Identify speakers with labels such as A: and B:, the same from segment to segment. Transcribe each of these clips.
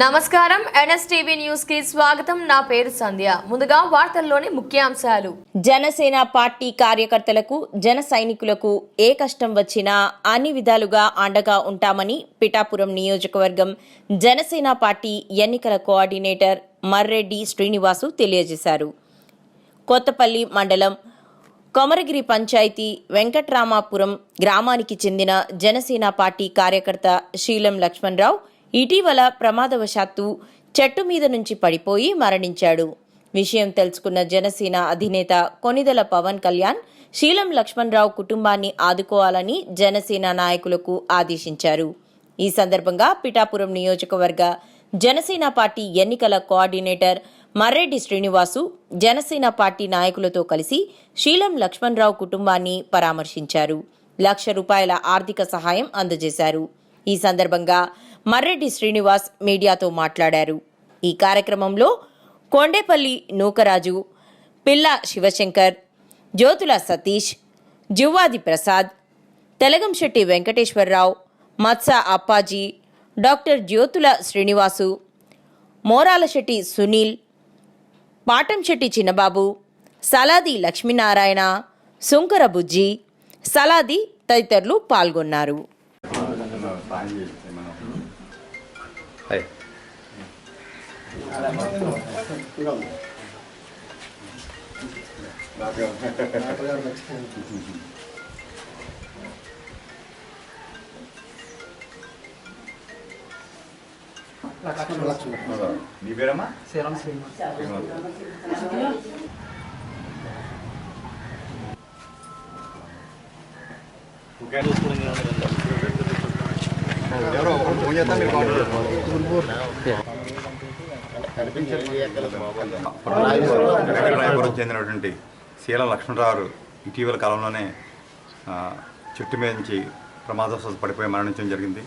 A: నమస్కారం. ఎన్ఎస్టీవీ న్యూస్కి స్వాగతం. నా పేరు సంధ్య. ముందుగా వార్తల్లోని ముఖ్యాంశాలు.
B: జనసేన పార్టీ కార్యకర్తలకు జన సైనికులకు ఏ కష్టం వచ్చినా అన్ని విధాలుగా అండగా ఉంటామని పిఠాపురం నియోజకవర్గం జనసేన పార్టీ ఎన్నికల కోఆర్డినేటర్ మర్రెడ్డి శ్రీనివాసు తెలియజేశారు. కొత్తపల్లి మండలం కొమరగిరి పంచాయతీ వెంకట్రామాపురం గ్రామానికి చెందిన జనసేన పార్టీ కార్యకర్త శీలం లక్ష్మణరావు ఇటీవల ప్రమాదవశాత్తు చెట్టు మీద నుంచి పడిపోయి మరణించాడు. విషయం తెలుసుకున్న జనసేన అధినేత కొనిదల పవన్ కళ్యాణ్ శీలం లక్ష్మణరావు కుటుంబాన్ని ఆదుకోవాలని జనసేన నాయకులకు ఆదేశించారు. ఈ సందర్భంగా పిఠాపురం నియోజకవర్గ జనసేన పార్టీ ఎన్నికల కోఆర్డినేటర్ మర్రెడ్డి శ్రీనివాసు జనసేన పార్టీ నాయకులతో కలిసి శీలం లక్ష్మణరావు కుటుంబాన్ని పరామర్శించారు. లక్ష రూపాయల ఆర్థిక సహాయం అందజేశారు. ఈ సందర్భంగా మర్రెడ్డి శ్రీనివాస్ మీడియాతో మాట్లాడారు. ఈ కార్యక్రమంలో కొండేపల్లి నూకరాజు పిల్ల శివశంకర్ జ్యోతుల సతీష్ జువ్వాది ప్రసాద్ తెలగంశెట్టి వెంకటేశ్వరరావు మత్స అప్పాజీ డాక్టర్ జ్యోతుల శ్రీనివాసు మోరాలశెట్టి సునీల్ పాటంశెట్టి చిన్నబాబు సలాది లక్ష్మీనారాయణ సుంకర బుజ్జి సలాది తదితరులు పాల్గొన్నారు.
C: Hai. Lakukan lakukan.
D: Di berapa? Selam selimut. Bukan untuk yang lain.
C: ఎవరో ఒకరు ఫోన్ చేస్తా మీరు కాల్ చెందినటువంటి శీల లక్ష్మణరావు ఇటీవల కాలంలోనే చెట్టు మీద నుంచి ప్రమాదవశాత్తు పడిపోయి మరణించడం జరిగింది.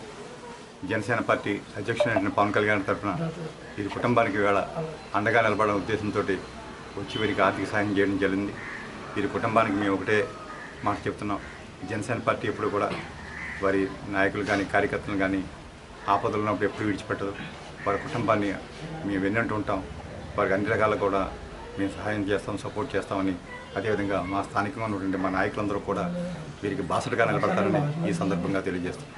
C: జనసేన పార్టీ అధ్యక్షుడైన పవన్ కళ్యాణ్ తరఫున వీరి కుటుంబానికి వేళ అండగా నిలబడడం ఉద్దేశంతో వచ్చి వీరికి ఆర్థిక సాయం చేయడం జరిగింది. వీరి కుటుంబానికి మేము ఒకటే మాట చెప్తున్నాం. జనసేన పార్టీ ఎప్పుడు కూడా వారి నాయకులు కానీ కార్యకర్తలు కానీ ఆపదలు ఉన్నప్పుడు ఎప్పుడు విడిచిపెట్టదు వారి కుటుంబాన్ని మేము వెన్నంటూ ఉంటాం. వారికి అన్ని రకాల కూడా మేము సహాయం చేస్తాం సపోర్ట్ చేస్తామని. అదేవిధంగా మా స్థానికంగా ఉన్నటువంటి మా నాయకులందరూ కూడా వీరికి బాసటగా నిలబడతారని ఈ సందర్భంగా తెలియజేస్తాం